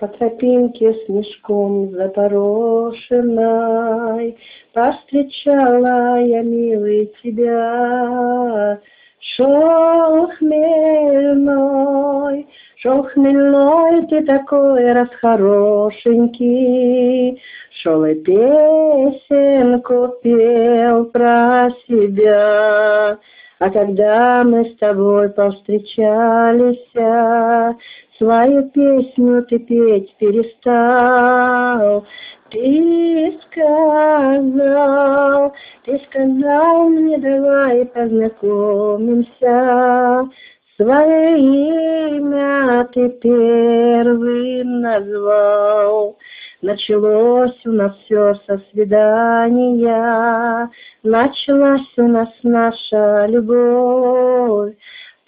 По тропинке снежком запорошенной Повстречала я, милый, тебя. Шел хмельной, шел хмельной, ты такой расхорошенький, Шел и песенку пел про себя. А когда мы с тобой повстречались, Свою песню ты петь перестал. Ты сказал, ты сказал мне, давай познакомимся. Свое имя ты первым назвал. Началось у нас все со свидания, Началась у нас наша любовь.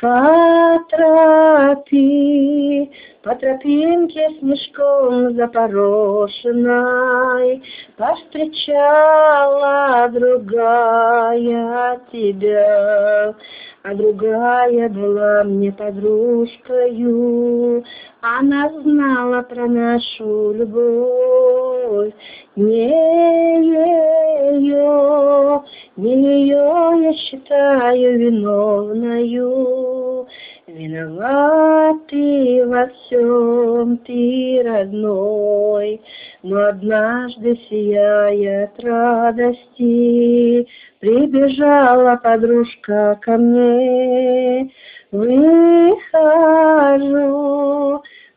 По тропе, по тропинке снежком запорошенной Повстречала другая тебя а другая была мне подружкою. Она знала про нашу любовь. Не не ее я считаю виновною. Виноват ты во всем, ты родной, но однажды, сияя от радости, прибежала подружка ко мне. Выхожу,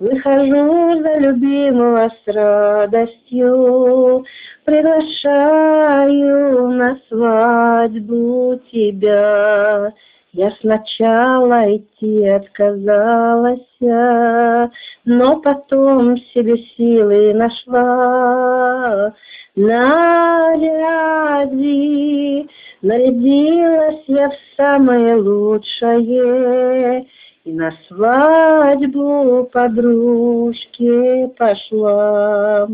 выхожу за любимого с радостью, приглашаю на свадьбу тебя. Я сначала идти отказалась, но потом себе силы нашла. Наряди, нарядилась я в самое лучшее, и на свадьбу подружки пошла.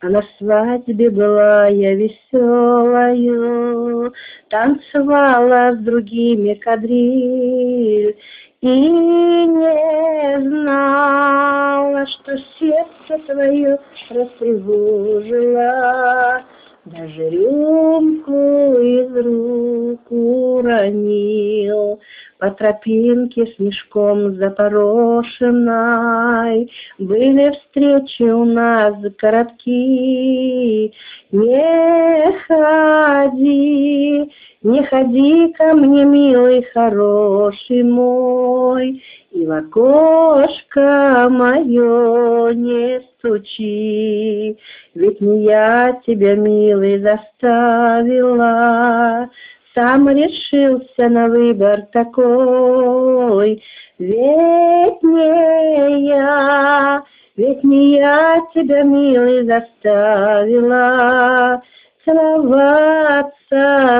А на свадьбе была я веселою, Танцевала с другими кадриль, И не знала, что сердце твое растревожило, Даже рюмку из рук уронил, по тропинке с мешком запорошенной. Были встречи у нас короткие. Не ходи, не ходи ко мне, милый, хороший мой, И в окошко мое не стучи, Ведь не я тебя, милый, заставила, сам решился на выбор такой. Ведь не я, ведь не я тебя, милый, заставила целоваться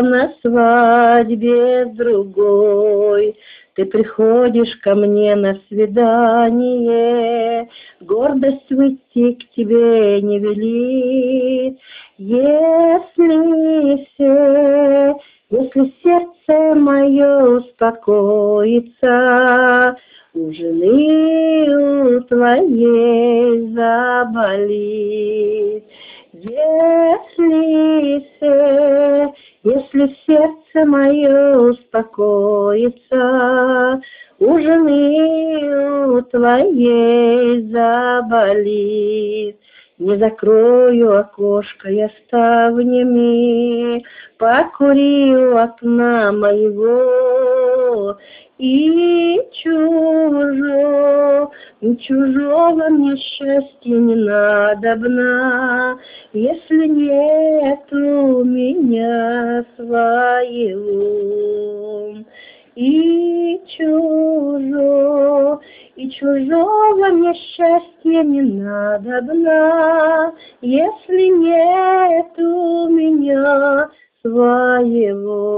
на свадьбе другой. Ты приходишь ко мне на свидание, Гордость выйти к тебе не велит. Если все если сердце мое успокоится, у жены у твоей заболит. Если, се, если сердце мое успокоится, у жены у твоей заболит. Не закрою окошко я ставнями, Покури у окна моего, И чужого, чужого мне счастья не надобно, Если нет у меня своего. И чужого, чужого мне счастья не надобно, Если нет у меня своего.